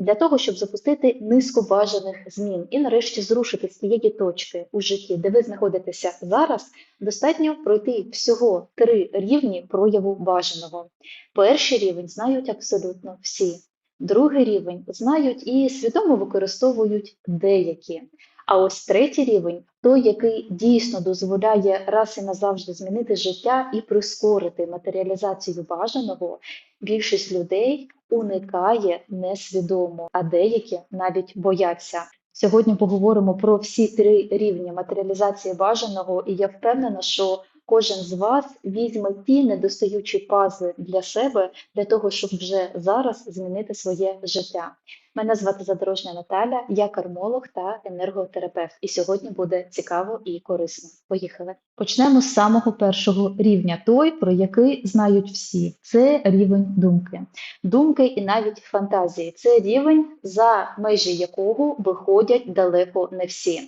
для того, щоб запустити низку бажаних змін і нарешті зрушити з тієї точки у житті, де ви знаходитеся зараз, достатньо пройти всього три рівні прояву бажаного. Перший рівень знають абсолютно всі. Другий рівень знають і свідомо використовують деякі. А ось третій рівень той, який дійсно дозволяє раз і назавжди змінити життя і прискорити матеріалізацію бажаного, більшість людей уникає несвідомо, а деякі навіть бояться. Сьогодні поговоримо про всі три рівні матеріалізації бажаного, і я впевнена, що кожен з вас візьме ті недостаючі пазли для себе для того, щоб вже зараз змінити своє життя. Мене звати Задорожня Наталя, я кармолог та енерготерапевт. І сьогодні буде цікаво і корисно. Поїхали. Почнемо з самого першого рівня, той, про який знають всі. Це рівень думки. Думки і навіть фантазії. Це рівень, за межі якого виходять далеко не всі.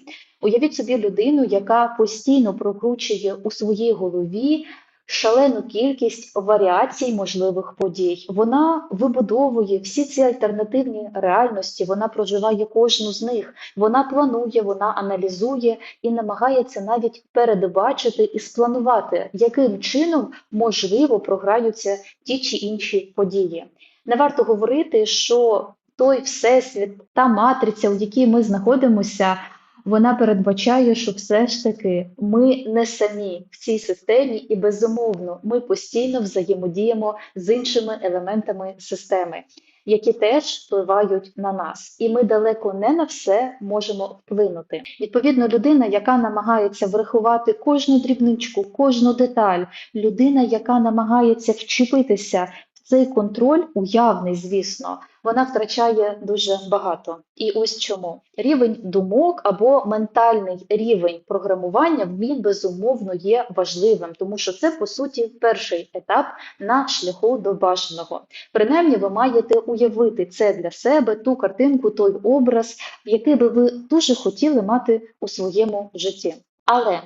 Уявіть собі людину, яка постійно прокручує у своїй голові шалену кількість варіацій можливих подій. Вона вибудовує всі ці альтернативні реальності, вона проживає кожну з них, вона планує, вона аналізує і намагається навіть передбачити і спланувати, яким чином можливо програються ті чи інші події. Не варто говорити, що той всесвіт, та матриця, у якій ми знаходимося, вона передбачає, що все ж таки ми не самі в цій системі, і безумовно ми постійно взаємодіємо з іншими елементами системи, які теж впливають на нас, і ми далеко не на все можемо вплинути. Відповідно, людина, яка намагається врахувати кожну дрібничку, кожну деталь, людина, яка намагається вчепитися цей контроль, уявний, звісно вона втрачає дуже багато. І ось чому рівень думок або ментальний рівень програмування він безумовно є важливим, тому що це по суті перший етап на шляху до бажаного. Принаймні, ви маєте уявити це для себе, ту картинку, той образ, який би ви дуже хотіли мати у своєму житті. Але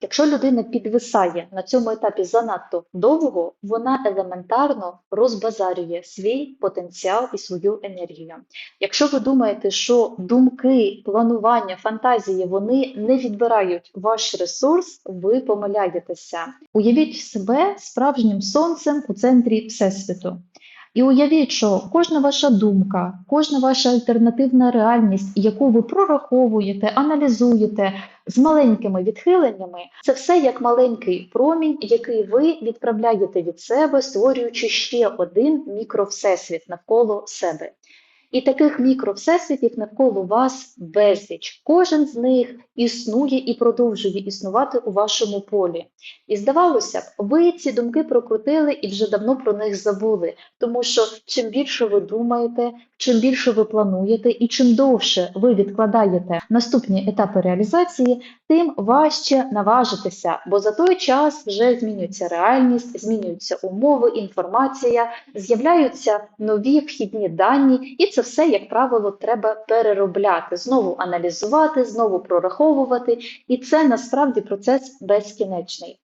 Якщо людина підвисає на цьому етапі занадто довго, вона елементарно розбазарює свій потенціал і свою енергію. Якщо ви думаєте, що думки, планування, фантазії вони не відбирають ваш ресурс, ви помиляєтеся. Уявіть себе справжнім сонцем у центрі Всесвіту. І уявіть, що кожна ваша думка, кожна ваша альтернативна реальність, яку ви прораховуєте, аналізуєте з маленькими відхиленнями, це все як маленький промінь, який ви відправляєте від себе, створюючи ще один мікровсесвіт навколо себе. І таких мікровсесвітів навколо вас безліч. Кожен з них існує і продовжує існувати у вашому полі. І здавалося б, ви ці думки прокрутили і вже давно про них забули, тому що чим більше ви думаєте, чим більше ви плануєте і чим довше ви відкладаєте наступні етапи реалізації, тим важче наважитися, бо за той час вже змінюється реальність, змінюються умови, інформація, з'являються нові вхідні дані, і це все, як правило, треба переробляти, знову аналізувати, знову прораховувати, і це насправді процес безкінечний.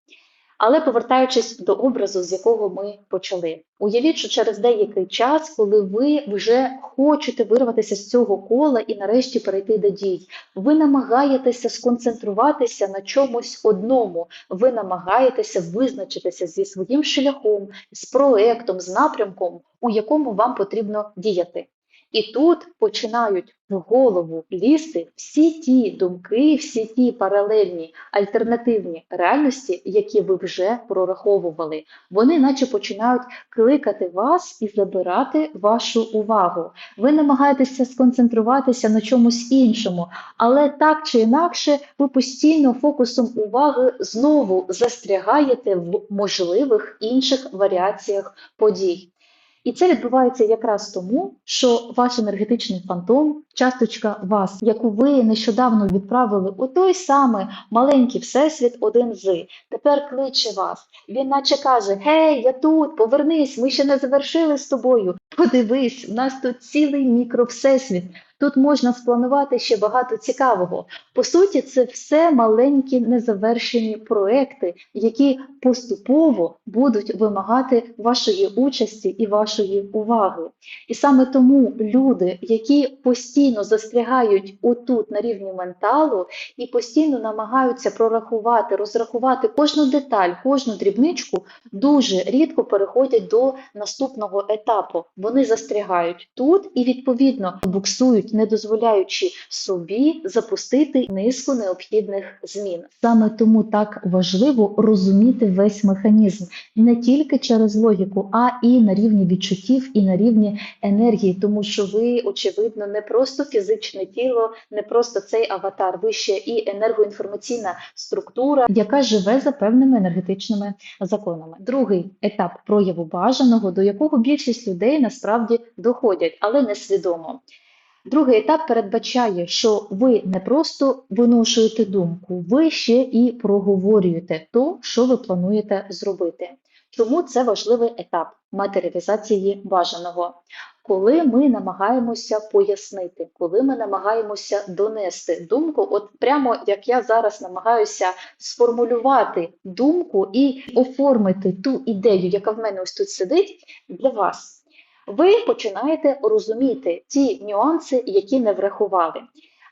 Але повертаючись до образу, з якого ми почали, уявіть, що через деякий час, коли ви вже хочете вирватися з цього кола і нарешті перейти до дій, ви намагаєтеся сконцентруватися на чомусь одному, ви намагаєтеся визначитися зі своїм шляхом, з проектом, з напрямком, у якому вам потрібно діяти. І тут починають в голову лізти всі ті думки, всі ті паралельні альтернативні реальності, які ви вже прораховували. Вони, наче починають кликати вас і забирати вашу увагу. Ви намагаєтеся сконцентруватися на чомусь іншому, але так чи інакше, ви постійно фокусом уваги знову застрягаєте в можливих інших варіаціях подій. І це відбувається якраз тому, що ваш енергетичний фантом, часточка вас, яку ви нещодавно відправили у той самий маленький всесвіт один з, тепер кличе вас. Він наче каже: Гей, я тут, повернись, ми ще не завершили з тобою. Подивись, у нас тут цілий мікровсесвіт. Тут можна спланувати ще багато цікавого. По суті, це все маленькі незавершені проекти, які поступово будуть вимагати вашої участі і вашої уваги. І саме тому люди, які постійно застрягають отут на рівні менталу і постійно намагаються прорахувати, розрахувати кожну деталь, кожну дрібничку, дуже рідко переходять до наступного етапу. Вони застрягають тут і відповідно буксують, не дозволяючи собі запустити низку необхідних змін. Саме тому так важливо розуміти весь механізм не тільки через логіку, а і на рівні відчуттів, і на рівні енергії, тому що ви, очевидно, не просто фізичне тіло, не просто цей аватар, ви ще і енергоінформаційна структура, яка живе за певними енергетичними законами. Другий етап прояву бажаного, до якого більшість людей насправді доходять, але несвідомо. Другий етап передбачає, що ви не просто виношуєте думку, ви ще і проговорюєте то, що ви плануєте зробити. Чому це важливий етап матеріалізації бажаного? Коли ми намагаємося пояснити, коли ми намагаємося донести думку, от прямо як я зараз намагаюся сформулювати думку і оформити ту ідею, яка в мене ось тут сидить, для вас. Ви починаєте розуміти ті нюанси, які не врахували.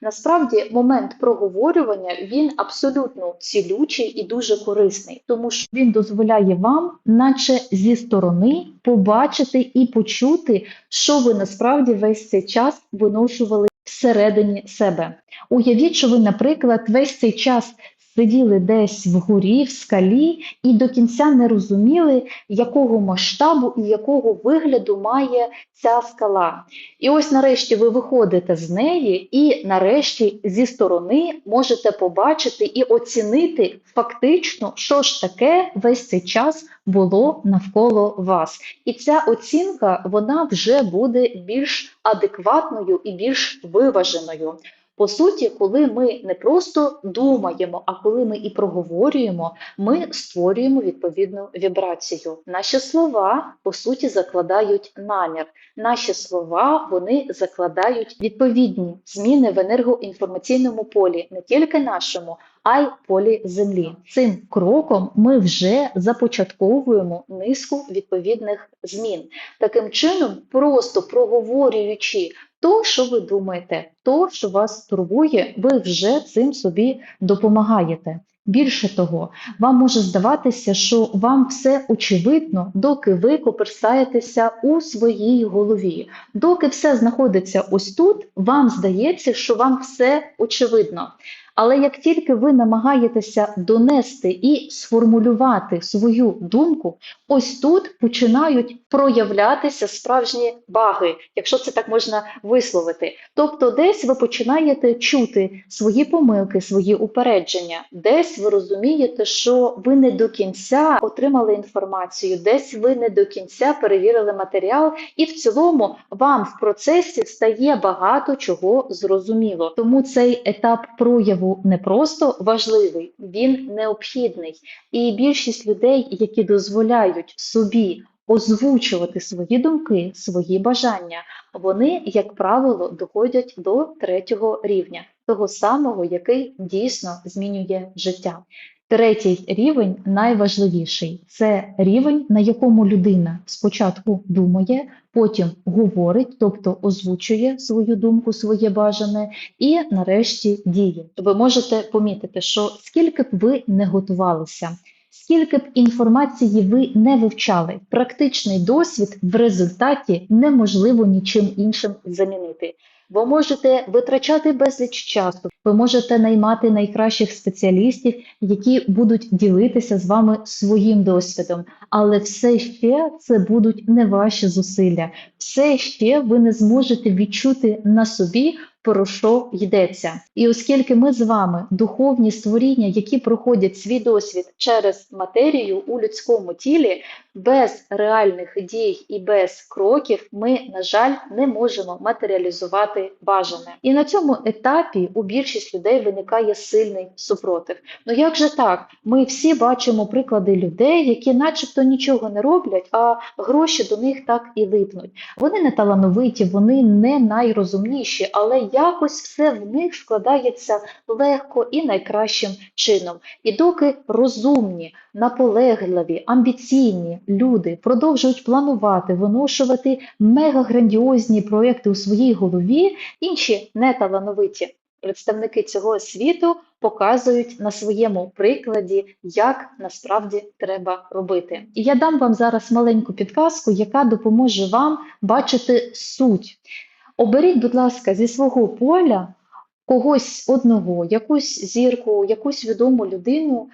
Насправді, момент проговорювання він абсолютно цілючий і дуже корисний, тому що він дозволяє вам, наче зі сторони, побачити і почути, що ви насправді весь цей час виношували всередині себе. Уявіть, що ви, наприклад, весь цей час сиділи десь вгорі, в скалі, і до кінця не розуміли, якого масштабу і якого вигляду має ця скала. І ось нарешті ви виходите з неї, і нарешті зі сторони можете побачити і оцінити фактично, що ж таке весь цей час було навколо вас. І ця оцінка вона вже буде більш адекватною і більш виваженою. По суті, коли ми не просто думаємо, а коли ми і проговорюємо, ми створюємо відповідну вібрацію. Наші слова по суті закладають намір. Наші слова вони закладають відповідні зміни в енергоінформаційному полі, не тільки нашому, а й полі землі. Цим кроком ми вже започатковуємо низку відповідних змін. Таким чином, просто проговорюючи то, що ви думаєте, то, що вас турбує, ви вже цим собі допомагаєте. Більше того, вам може здаватися, що вам все очевидно, доки ви коперсаєтеся у своїй голові. Доки все знаходиться ось тут, вам здається, що вам все очевидно. Але як тільки ви намагаєтеся донести і сформулювати свою думку, ось тут починають проявлятися справжні баги, якщо це так можна висловити. Тобто, десь ви починаєте чути свої помилки, свої упередження, десь ви розумієте, що ви не до кінця отримали інформацію, десь ви не до кінця перевірили матеріал, і в цілому вам в процесі стає багато чого зрозуміло. Тому цей етап прояву не просто важливий, він необхідний. І більшість людей, які дозволяють собі озвучувати свої думки, свої бажання, вони, як правило, доходять до третього рівня, того самого, який дійсно змінює життя. Третій рівень найважливіший це рівень, на якому людина спочатку думає, потім говорить, тобто озвучує свою думку, своє бажане, і нарешті діє. Ви можете помітити, що скільки б ви не готувалися, скільки б інформації ви не вивчали, практичний досвід в результаті неможливо нічим іншим замінити. Ви можете витрачати безліч часу, ви можете наймати найкращих спеціалістів, які будуть ділитися з вами своїм досвідом, але все ще це будуть не ваші зусилля, все ще ви не зможете відчути на собі. Про що йдеться, і оскільки ми з вами духовні створіння, які проходять свій досвід через матерію у людському тілі, без реальних дій і без кроків ми, на жаль, не можемо матеріалізувати бажане. І на цьому етапі у більшість людей виникає сильний супротив. Ну як же так? Ми всі бачимо приклади людей, які начебто нічого не роблять, а гроші до них так і липнуть. Вони не талановиті, вони не найрозумніші, але якось все в них складається легко і найкращим чином. І доки розумні, наполегливі, амбіційні люди продовжують планувати, виношувати мегаграндіозні проекти у своїй голові, інші неталановиті представники цього світу показують на своєму прикладі, як насправді треба робити. І я дам вам зараз маленьку підказку, яка допоможе вам бачити суть. Оберіть, будь ласка, зі свого поля когось одного, якусь зірку, якусь відому людину,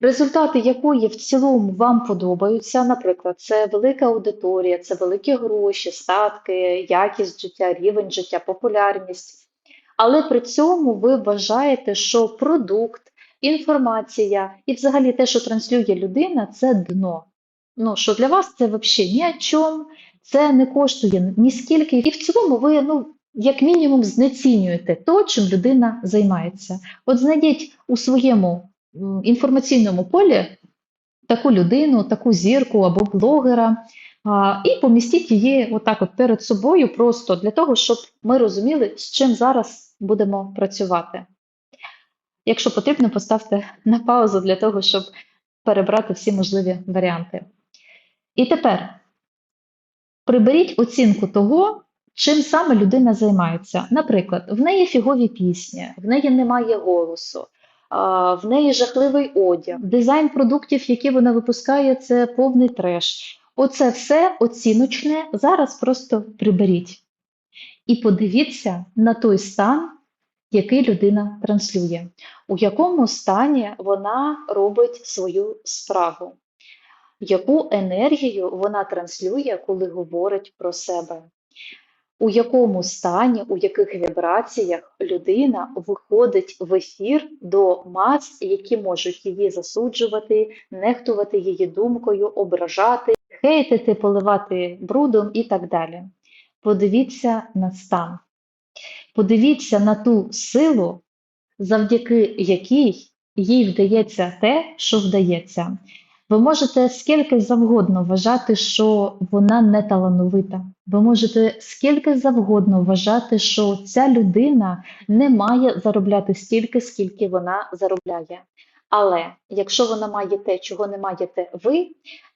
результати якої в цілому вам подобаються. Наприклад, це велика аудиторія, це великі гроші, статки, якість життя, рівень життя, популярність. Але при цьому ви вважаєте, що продукт, інформація і взагалі те, що транслює людина, це дно. Ну, що для вас це взагалі ні о чому, це не коштує ні скільки. І в цілому ви, ну, як мінімум, знецінюєте то, чим людина займається. От знайдіть у своєму інформаційному полі таку людину, таку зірку або блогера, і помістіть її отак от перед собою просто для того, щоб ми розуміли, з чим зараз будемо працювати. Якщо потрібно, поставте на паузу для того, щоб перебрати всі можливі варіанти. І тепер приберіть оцінку того, чим саме людина займається. Наприклад, в неї фігові пісні, в неї немає голосу, в неї жахливий одяг, дизайн продуктів, які вона випускає, це повний треш. Оце все оціночне. Зараз просто приберіть. І подивіться на той стан, який людина транслює, у якому стані вона робить свою справу, яку енергію вона транслює, коли говорить про себе, у якому стані, у яких вібраціях людина виходить в ефір до мас, які можуть її засуджувати, нехтувати її думкою, ображати, хейтити, поливати брудом і так далі. Подивіться на стан. Подивіться на ту силу, завдяки якій їй вдається те, що вдається. Ви можете скільки завгодно вважати, що вона не талановита. Ви можете скільки завгодно вважати, що ця людина не має заробляти стільки, скільки вона заробляє. Але якщо вона має те, чого не маєте ви,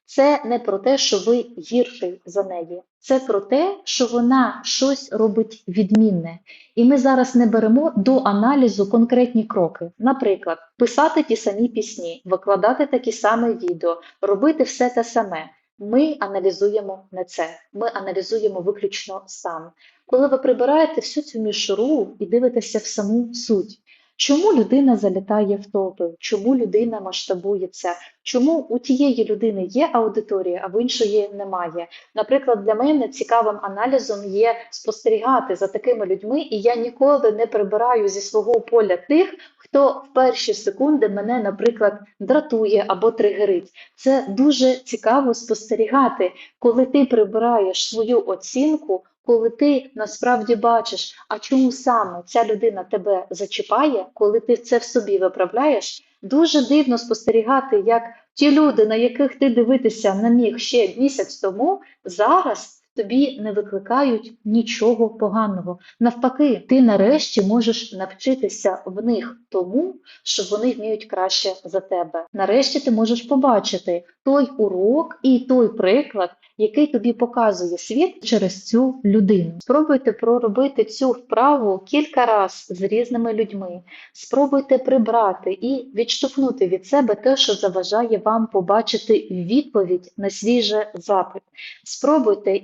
це не про те, що ви гірший за неї. Це про те, що вона щось робить відмінне. І ми зараз не беремо до аналізу конкретні кроки. Наприклад, писати ті самі пісні, викладати такі самі відео, робити все те саме. Ми аналізуємо не це. Ми аналізуємо виключно стан. Коли ви прибираєте всю цю мішуру і дивитеся в саму суть. Чому людина залітає в топи? Чому людина масштабується? Чому у тієї людини є аудиторія, а в іншої немає? Наприклад, для мене цікавим аналізом є спостерігати за такими людьми, і я ніколи не прибираю зі свого поля тих, хто в перші секунди мене, наприклад, дратує або тригерить. Це дуже цікаво спостерігати, коли ти прибираєш свою оцінку. Коли ти насправді бачиш, а чому саме ця людина тебе зачіпає, коли ти це в собі виправляєш, дуже дивно спостерігати, як ті люди, на яких ти дивитися не міг ще місяць тому, зараз тобі не викликають нічого поганого. Навпаки, ти нарешті можеш навчитися в них тому, що вони вміють краще за тебе. Нарешті ти можеш побачити той урок і той приклад, який тобі показує світ через цю людину. Спробуйте проробити цю вправу кілька разів з різними людьми. Спробуйте прибрати і відштовхнути від себе те, що заважає вам побачити відповідь на свій же запит. Спробуйте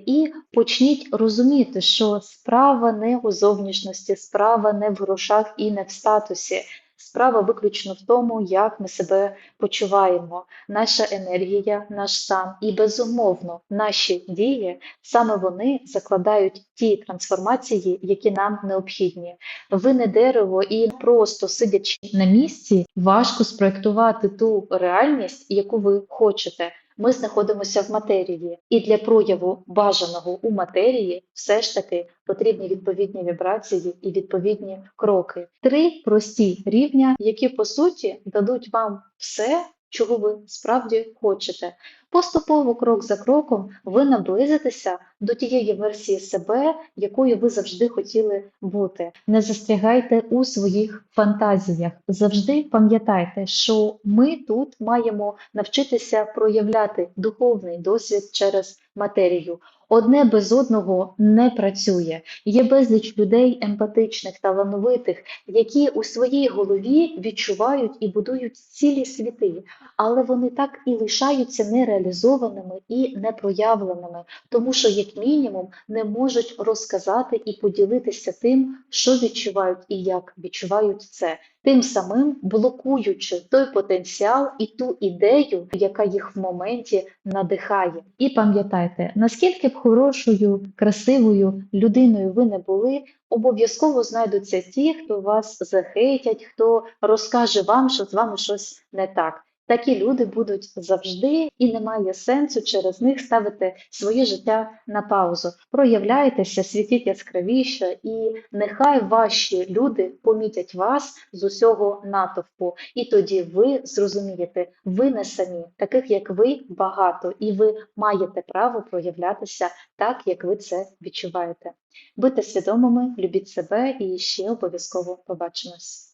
почніть розуміти, що справа не у зовнішності, справа не в грошах і не в статусі. Справа виключно в тому, як ми себе почуваємо, наша енергія, наш стан і безумовно наші дії саме вони закладають ті трансформації, які нам необхідні. Ви не дерево і просто сидячи на місці, важко спроектувати ту реальність, яку ви хочете. Ми знаходимося в матерії, і для прояву бажаного у матерії все ж таки потрібні відповідні вібрації і відповідні кроки. Три прості рівня, які по суті дадуть вам все, чого ви справді хочете. Поступово, крок за кроком, ви наблизитеся до тієї версії себе, якою ви завжди хотіли бути. Не застрягайте у своїх фантазіях. Завжди пам'ятайте, що ми тут маємо навчитися проявляти духовний досвід через матерію. Одне без одного не працює. Є безліч людей емпатичних, талановитих, які у своїй голові відчувають і будують цілі світи, але вони так і лишаються нереалізованими і непроявленими, тому що, як мінімум, не можуть розказати і поділитися тим, що відчувають і як відчувають це, тим самим блокуючи той потенціал і ту ідею, яка їх в моменті надихає. І пам'ятайте, наскільки б хорошою, красивою людиною ви не були, обов'язково знайдуться ті, хто вас захейтять, хто розкаже вам, що з вами щось не так. Такі люди будуть завжди, і немає сенсу через них ставити своє життя на паузу. Проявляйтеся, світіть яскравіше, і нехай ваші люди помітять вас з усього натовпу. І тоді ви зрозумієте, ви не самі, таких як ви багато, і ви маєте право проявлятися так, як ви це відчуваєте. Будьте свідомими, любіть себе і ще обов'язково побачимось.